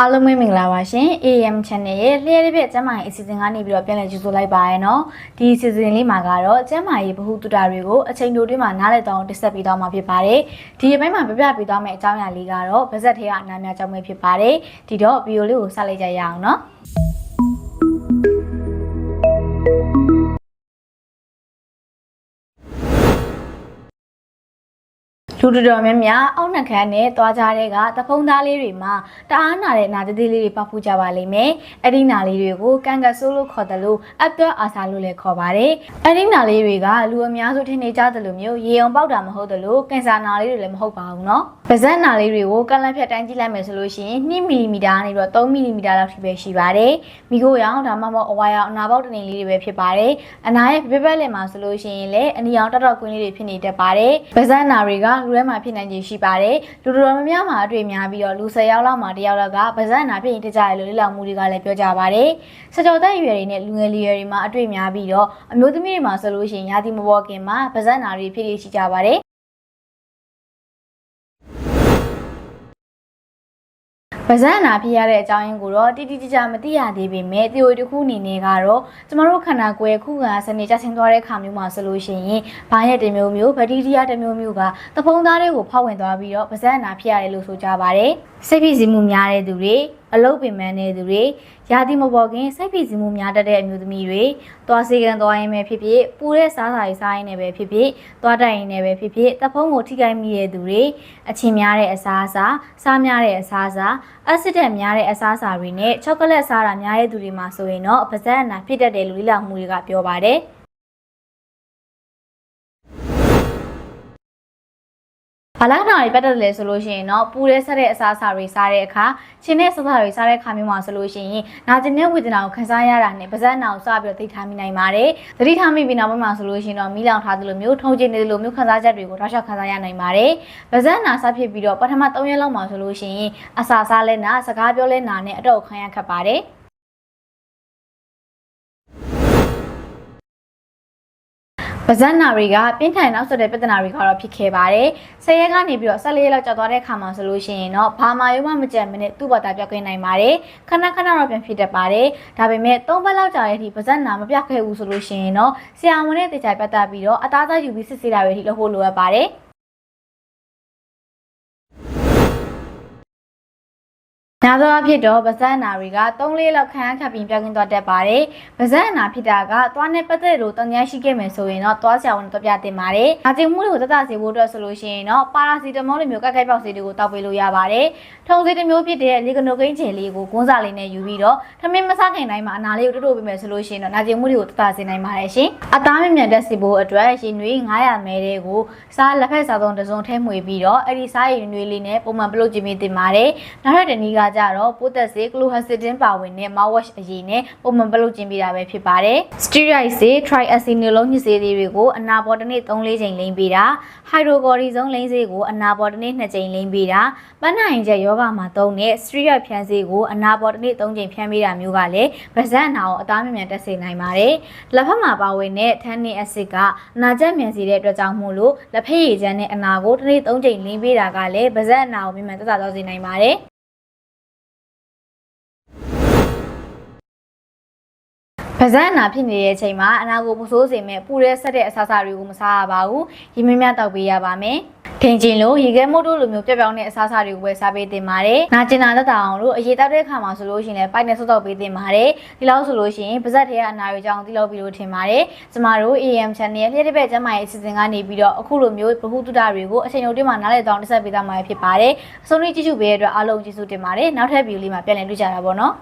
အားလုံးပဲမင်္ဂလာပါရှင် AM Channel ရဲ့လျှက်ရပြည့်ကျမ်းမာရေးအစီအစဉ်ကနေပြီးတော့ပြန်လည်ကြိုဆိုလိုက်ပါရနော်ဒီအစီအစဉ်လေးမှာကတော့ကျမ်းမာရေးဗဟုသုတတွေကိုအချိန်တိုတွင်းမှာနားလည်တော့တင်ဆက်ပေးသွားမှာဖြစ်ပါတယ်ဒီအပိုင်းမှာပြပြပေးသွားမယ့်အကြောင်းအရာလေးကတော့ဗဇက်ထဲကအနားများကြောင့်ပဲဖြစ်ပါတယ်ဒီတော့ဗီဒီယိုလေးကိုဆက်လိုက်ကြရအောင်နော် လူတော်တော်များများအောက်နှက်ခမ်းနဲ့သွားကြတဲ့ကတဖုံသားလေးတွေမှာတအားနာတဲ့နာသေးသေးလေးတွေပတ်ဖူးကြပါလိမ့်မယ်။အဲ့ဒီနာလေးတွေကိုကန်ကဆိုးလို့ခေါ်တယ်လို့အပ်တွအာစာလို့လည်းခေါ်ပါတယ်။အဲ့ဒီနာလေးတွေကလူအများစုထင်နေကြတယ်လို့မျိုးရေအောင်ပေါက်တာမဟုတ်တယ်လို့ကင်ဆာနာလေးတွေလည်းမဟုတ်ပါဘူးနော်။ ပါးစပ်နာလေးတွေကိုကန့်လန့်ဖြတ်တိုင်းကြည့်လိုက်မယ်ဆိုလို့ရှိရင်2မီလီမီတာကနေပြီးတော့3မီလီမီတာလောက်ထိပဲရှိပါတယ်။မိခိုးရောင်ဒါမှမဟုတ်အဝါရောင်အနာပေါက်တနေလေးတွေပဲဖြစ်ပါတယ်။အနာရဲ့ပြပက်လက်မှာဆိုလို့ရှိရင်လည်းအနီရောင်တောက်တောက်ကွင်းလေးတွေဖြစ်နေတတ်ပါတယ်။ပါးစပ်နာတွေကလူထဲမှာဖြစ်နိုင်ခြေရှိပါတယ်လူတော်တော်များများမှာအတွေ့များပြီးတော့လူ၁၀ယောက်လောက်မှာတစ်ယောက်လောက်ကပါးစပ်နာဖြစ်ရင်တကြရလို့လေ့လာမှုတွေကလည်းပြောကြပါတယ်စကြောသက်ရွယ်တွေနဲ့လူငယ်လူရွယ်တွေမှာအတွေ့များပြီးတော့အမျိုးသမီးတွေမှာဆိုလို့ရှိရင်ရာသီမပေါ်ခင်မှာပါးစပ်နာတွေဖြစ်ရရှိကြပါတယ် ပါဇက်နာဖြစ်ရတဲ့အကြောင်းရင်းကိုတော့တိတိကျကျမသိရသေးပေမဲ့ theory တစ်ခုအနေနဲ့ကတော့ကျမတို့ခန္ဓာကိုယ်ခုခံစနစ်ကျဆင်းသွားတဲ့ခါမျိုးမှာဆိုလို့ရှိရင်ဘာရက်တစ်မျိုးမျိုးဗက်တီးရီးယားတစ်မျိုးမျိုးကသဖုံးသားတွေကိုဖောက်ဝင်သွားပြီးတော့ပါဇက်နာဖြစ်ရတယ်လို့ဆိုကြပါတယ်စိတ်ဖိစီးမှုများတဲ့သူတွေ အလုပ်ပင်ပန်းတဲ့သူတွေရာသီမပေါ်ခင်စိတ်ဖိစီးမှုများတတ်တဲ့အမျိုးသမီးတွေသွားစေကန်သွားရင်ပဲဖြစ်ဖြစ်ပူတဲ့စားစာရေးစားရင်လည်းပဲဖြစ်ဖြစ်သွားတိုက်ရင်လည်းပဲဖြစ်ဖြစ်တဖုံးကိုထိခိုက်မိတဲ့သူတွေအချင်းများတဲ့အစားအစာစားများတဲ့အစားအစာအက်ဆစ်ဓာတ်များတဲ့အစားအစာတွေနဲ့ချောကလက်စားတာများတဲ့သူတွေမှာဆိုရင်တော့ပါဇက်အနာဖြစ်တတ်တယ်လို့လေ့လာမှုတွေကပြောပါတယ် ဘာလာနာတွေပတ်သက်တယ်လဲဆိုလို့ရှိရင်တော့ပူရဲဆက်တဲ့အစားအစာတွေစားတဲ့အခါချင်းတဲ့စားစာတွေစားတဲ့အခါမျိုးမှာဆိုလို့ရှိရင်နာကျင်တဲ့ဝေဒနာကိုခံစားရတာနဲ့ပါးစပ်နာကိုစပြီးတော့သိထားမိနိုင်ပါတယ်။သတိထားမိပြီးနောက်ပိုင်းမှာဆိုလို့ရှိရင်တော့မီးလောင်ထားသလိုမျိုးထုံကျင်နေသလိုမျိုးခံစားချက်တွေကိုတောက်လျှောက်ခံစားရနိုင်ပါတယ်။ပါးစပ်နာစဖြစ်ပြီးတော့ပထမ3ရက်လောက်မှာဆိုလို့ရှိရင်အစာစားလဲနာစကားပြောလဲနာနဲ့အတော့ခံရခက်ပါတယ်။ ပါဇက်နာတွေကပြင်းထန်နောက်ဆက်တဲ့ပြဿနာတွေကတော့ဖြစ်ခဲ့ပါတယ်။ဆယ်ရက်ကနေပြီးတော့14ရက်လောက်ကြာသွားတဲ့အခါမှာဆိုလို့ရှိရင်တော့ဘာမှရုံးမှမကြံမနဲ့သူ့ဘာသာပြောက်ခွင့်နိုင်ပါတယ်။ခဏခဏတော့ပြန်ဖြစ်တတ်ပါတယ်။ဒါပေမဲ့၃ပတ်လောက်ကြာတဲ့အထိပါဇက်နာမပြောက်ခဲ့ဘူးဆိုလို့ရှိရင်တော့ဆရာဝန်နဲ့တေချာပြတ်သားပြီးတော့အသားသားယူပြီးစစ်ဆေးတာတွေအထိလုပ်ဖို့လိုအပ်ပါတယ်။ ညာသောအဖြစ်တော့ဗဇက်အနာတွေက3လေးလောက်ခံရခပ်ပြီးပြောင်းကင်းသွားတတ်ပါတယ်။ဗဇက်အနာဖြစ်တာကသွားနဲ့ပတ်သက်လို့တန်ညာရှိခဲ့မယ်ဆိုရင်တော့သွားဆရာဝန်တို့ပြတင်ပါတယ်။အကျဉ်းမှုတွေကိုသက်သာစေဖို့အတွက်ဆိုလို့ရှိရင်တော့ပါရာစီတမောလိုမျိုးကက်ကိုက်ပေါက်ဆေးတွေကိုတောက်ပေးလို့ရပါတယ်။ထုံဆေးတစ်မျိုးဖြစ်တဲ့လီကနိုကိန်းချယ်လေးကိုဂွန်းစာလေးနဲ့ယူပြီးတော့ထမင်းမစားခင်တိုင်းမှာအနာလေးကိုတိုးတိုးပေးမယ်ဆိုလို့ရှိရင်တော့နာကျင်မှုတွေကိုသက်သာစေနိုင်ပါတယ်ရှင်။အသားမြင့်တက်စေဖို့အတွက်ရှင်နွေး900မဲတဲ့ကိုစားလက်ဖက်စားသုံးတစ်စုံထဲမှွေပြီးတော့အဲ့ဒီစားရည်နွေးလေးနဲ့ပုံမှန်ပလုတ်ကြည့်မိတင်ပါတယ်။နောက်ထပ်တနည်းကကြတော့ပိုးသက်စေကလိုဟက်စစ်တင်ပါဝင်တဲ့ mouthwash အရည်နဲ့ပုံမှန်ပလုတ်ကျင်းပေးတာပဲဖြစ်ပါတယ်။ steroid စေ triacenolone ညစ်စေးလေးတွေကိုအနာပေါ်တစ်နေ့3-4ချိန်လိမ့်ပေးတာ hydrocortisone လိမ့်စေးကိုအနာပေါ်တစ်နေ့2ချိန်လိမ့်ပေးတာပန်းနိုင်ချက်ယောဂမှာသုံးတဲ့ steroid ဖြန်းစေးကိုအနာပေါ်တစ်နေ့3ချိန်ဖြန်းပေးတာမျိုးကလည်းဗဇက်အနာကိုအသားမြမြန်တက်စေနိုင်ပါတယ်။လက်ဖက်မှာပါဝင်တဲ့ tannic acid ကအနာကျက်မြန်စေတဲ့အတွက်ကြောင့်မို့လို့လက်ဖက်ရည်ချမ်းနဲ့အနာကိုတစ်နေ့3ချိန်လိမ့်ပေးတာကလည်းဗဇက်အနာကိုမြမြန်တက်တာသွားစေနိုင်ပါတယ်။ ပါဇက်အနာဖြစ်နေတဲ့အချိန်မှာအနာကိုပူဆိုးစေမဲ့ပူရဲဆက်တဲ့အဆအစာတွေကိုမစားရပါဘူး။ရေမင်းများတောက်ပေးရပါမယ်။ထင်ကျင်လို့ရေခဲမုတ်တို့လိုမျိုးပြက်ပြောင်းတဲ့အစားအစာတွေကိုပဲစားပေးတင်ပါတယ်။နာကျင်တာသက်သာအောင်လို့အရေးတောက်တဲ့အခါမှာဆိုလို့ရှိရင်လည်းပိုက်နဲ့ဆုပ်တော့ပေးတင်ပါတယ်။ဒီလောက်ဆိုလို့ရှိရင်ပါဇက်ထဲကအနာတွေကြောင့်တိလောက်ပြီးလို့ထင်ပါတယ်။ကျမတို့ AM channel ရဲ့လျှက်တစ်ပတ်ကျမ်းမာရေးအစီအစဉ်ကနေပြီးတော့အခုလိုမျိုးဗဟုသုတတွေကိုအချိန်တိုတွင်းမှာနားလည်တောင်းတက်ဆက်ပေးသားမှာဖြစ်ပါတယ်။အဆုံးထိကြည့်ရှုပေးတဲ့အတွက်အားလုံးကျေးဇူးတင်ပါတယ်။နောက်ထပ်ဗီဒီယိုလေးမှာပြန်လည်တွေ့ကြတာပေါ့နော်။